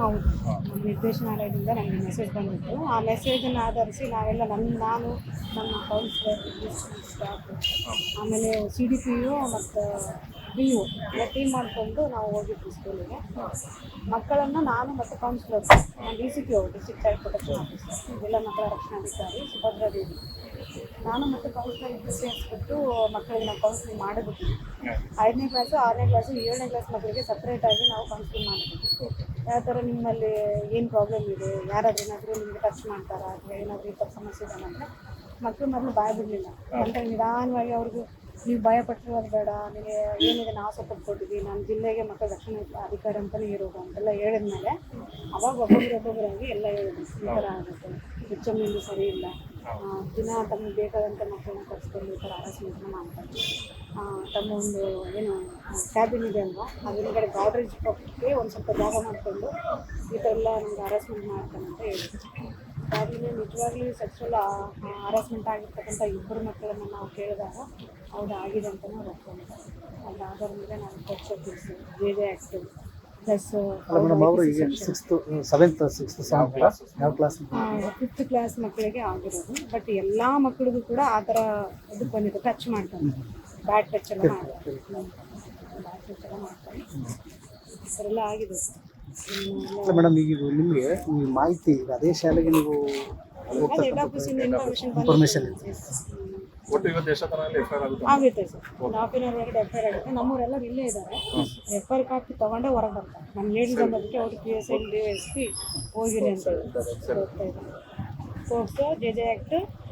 ಹೌದು ನಮ್ಮ ನಿರ್ದೇಶನಾಲಯದಿಂದ ನಮಗೆ ಮೆಸೇಜ್ ಬಂದಿತ್ತು. ಆ ಮೆಸೇಜನ್ನು ಆಧರಿಸಿ ನಾವೆಲ್ಲ ನನ್ನ ನಾನು, ನಮ್ಮ ಕೌನ್ಸಿಲರ್ ಸ್ಟಾಫ್ ಆಮೇಲೆ ಸಿ ಡಿ ಪಿ ಯು ಮತ್ತು ಬಿ ಯು ಎಲ್ಲ ಟೀಮ್ ಮಾಡಿಕೊಂಡು ನಾವು ಹೋಗಿದ್ವಿ ಸ್ಕೂಲಿಗೆ ಮಕ್ಕಳನ್ನು ನಾನು ಮತ್ತು ಕೌನ್ಸಿಲರ್ ಡಿ ಸಿ ಪಿ ಅವರು ಡಿಸ್ಟ್ರಿಕ್ಟ್ ಚೈಲ್ಡ್ ಪ್ರೊಟೆಕ್ಷನ್ ಆಫೀಸರ್ ಜಿಲ್ಲಾ ಮಕ್ಕಳ ರಕ್ಷಣಾಧಿಕಾರಿ ಸುಭದ್ರಾ ದೇವಿ. ನಾನು ಮತ್ತು ಕೌನ್ಸಿಲರ್ ಇಬ್ಬರು ಸೇರಿಸ್ಬಿಟ್ಟು ಮಕ್ಕಳಿಗೆ ನಾವು ಕೌನ್ಸಿಲಿಂಗ್ ಮಾಡಿಬಿಟ್ವಿ ಐದನೇ ಕ್ಲಾಸು ಆರನೇ ಕ್ಲಾಸು ಏಳನೇ ಕ್ಲಾಸ್ ಮಕ್ಕಳಿಗೆ ಸಪ್ರೇಟಾಗಿ ನಾವು ಕೌನ್ಸಿಲಿಂಗ್ ಮಾಡಿದ್ವಿ. ಯಾವ ಥರ ನಿಮ್ಮಲ್ಲಿ ಏನು ಪ್ರಾಬ್ಲಮ್ ಇದೆ? ಯಾರಾದ್ರೂ ಏನಾದರೂ ನಿಮಗೆ ಟಚ್ ಮಾಡ್ತಾರಾ? ಅಥವಾ ಏನಾದರೂ ಈ ಥರ ಸಮಸ್ಯೆ ಇದೆ ಅಂದರೆ ಮಕ್ಕಳು ಮೊದಲು ಭಯ ಬಿಡಲಿಲ್ಲ. ಅಂತ ನಿಧಾನವಾಗಿ ಅವ್ರಿಗೂ ನೀವು ಭಯ ಪಟ್ಟಿರೋದು ಬೇಡ ನಿಮಗೆ ಏನಿದೆ ನಾವು ಸಪೋರ್ಟ್ ಕೊಟ್ಟಿದ್ವಿ ನಮ್ಮ ಜಿಲ್ಲೆಗೆ ಮಕ್ಕಳ ರಕ್ಷಣೆ ಅಧಿಕಾರಿ ಅಂತಲೇ ಇರೋದು ಅಂತೆಲ್ಲ ಹೇಳಿದ್ಮೇಲೆ ಅವಾಗ ಒಬ್ಬೊಬ್ಬರು ಒಬ್ಬೊಬ್ಬರಾಗಿ ಎಲ್ಲ ಹೇಳಿದ್ರು. ಈ ಥರ ಆಗುತ್ತೆ. ಹುಚ್ಚಮ್ಮಿಂದು ಸರಿ ಇಲ್ಲ. ದಿನ ತಮಗೆ ಬೇಕಾದಂಥ ಮಕ್ಕಳನ್ನ ಕರೆಸ್ಕೊಂಡು ಈ ಥರ ಹರಾಸ್ಮೆಂಟ್ನ ಮಾಡ್ತಾರೆ. ತಮ್ಮ ಒಂದು ಏನು ಕ್ಯಾಬಿನ್ ಇದೆ ಅಲ್ವಾ? ಅದ್ರ ಗಾಡ್ರೇಜ್ ಪಕ್ಕಕ್ಕೆ ಒಂದು ಸ್ವಲ್ಪ ಜಾಗ ಮಾಡಿಕೊಂಡು ಈ ಥರ ಎಲ್ಲ ನಮ್ಗೆ ಹರಾಸ್ಮೆಂಟ್ ಮಾಡ್ತಾನೆ ಅಂತ ಹೇಳಿದ್ರು. ಅದರಿಂದ ನಿಜವಾಗ್ಲೂ ಸೆಕ್ಸುವಲ್ ಹರಾಸ್ಮೆಂಟ್ ಆಗಿರ್ತಕ್ಕಂಥ ಇಬ್ಬರು ಮಕ್ಕಳನ್ನು ನಾವು ಕೇಳಿದಾಗ ಅವ್ರು ಆಗಿದೆ ಅಂತಲೇ ಅವ್ರು ಅದು ಆಧಾರ ಮೇಲೆ ನಾವು ಕೊಚ್ಚೋ ತಿಳಿಸಿ ಜೆ ಜೆ ಆ್ಯಕ್ಟಿವ್ ಪ್ಲಸ್ ಅವರು ಈಗ sixth seventh sixth seventh class ಯಾವ ಕ್ಲಾಸ್ ಫಿಫ್ತ್ ಕ್ಲಾಸ್ ಮಕ್ಕಳಿಗೆ ಆಗಿರೋದು. ಬಟ್ ಎಲ್ಲ ಮಕ್ಕಳಿಗೂ ಕೂಡ ಆ ಥರ ಇದು ಬಂದಿದೆ ಟಚ್ ಮಾಡ್ತಾರೆ. ಬ್ಯಾಡ್ ಟಚ್ ಎಲ್ಲ ಮಾಡ್ತಾರೆ ಆಗಿದೆ. ಅಲ್ಲ ಮೇಡಮ್ ಈಗ ಇದು ನಿಮಗೆ ಈ ಮಾಹಿತಿ ಈಗ ಅದೇ ಶಾಲೆಗೆ ನೀವು ಅದೇ ಹೆಡ್ ಆಫೀಸಿಂದ ಇನ್ಫಾರ್ಮೇಶನ್ Information ಒಟ್ಟು ಇವತ್ತು ಎಷ್ಟೊತ್ತನಲ್ಲಿ ಎಫ್ ಐ ಆಗುತ್ತೆ. ಆಗುತ್ತೆ ಸರ್. ಒಂದು ಹಾಫ್ ಆನ್ ಅವರ್ ಒಳಗಡೆ ಎಫ್ ಐ ಆರ್ ಆಗುತ್ತೆ ಇಲ್ಲೇ ಇದ್ದಾರೆ. ಎಫ್ ಐ ಆರ್ ಕಾಪಿ ತೊಗೊಂಡೇ ಹೊರಗೆ ಬರ್ತಾರೆ. ನಮ್ಮ ಅವ್ರು P S I D S P ಹೋಗಿರಿ ಅಂತ ಹೇಳಿ ಹೋಗ್ತಾ ಇದ್ದಾರೆ. So J J act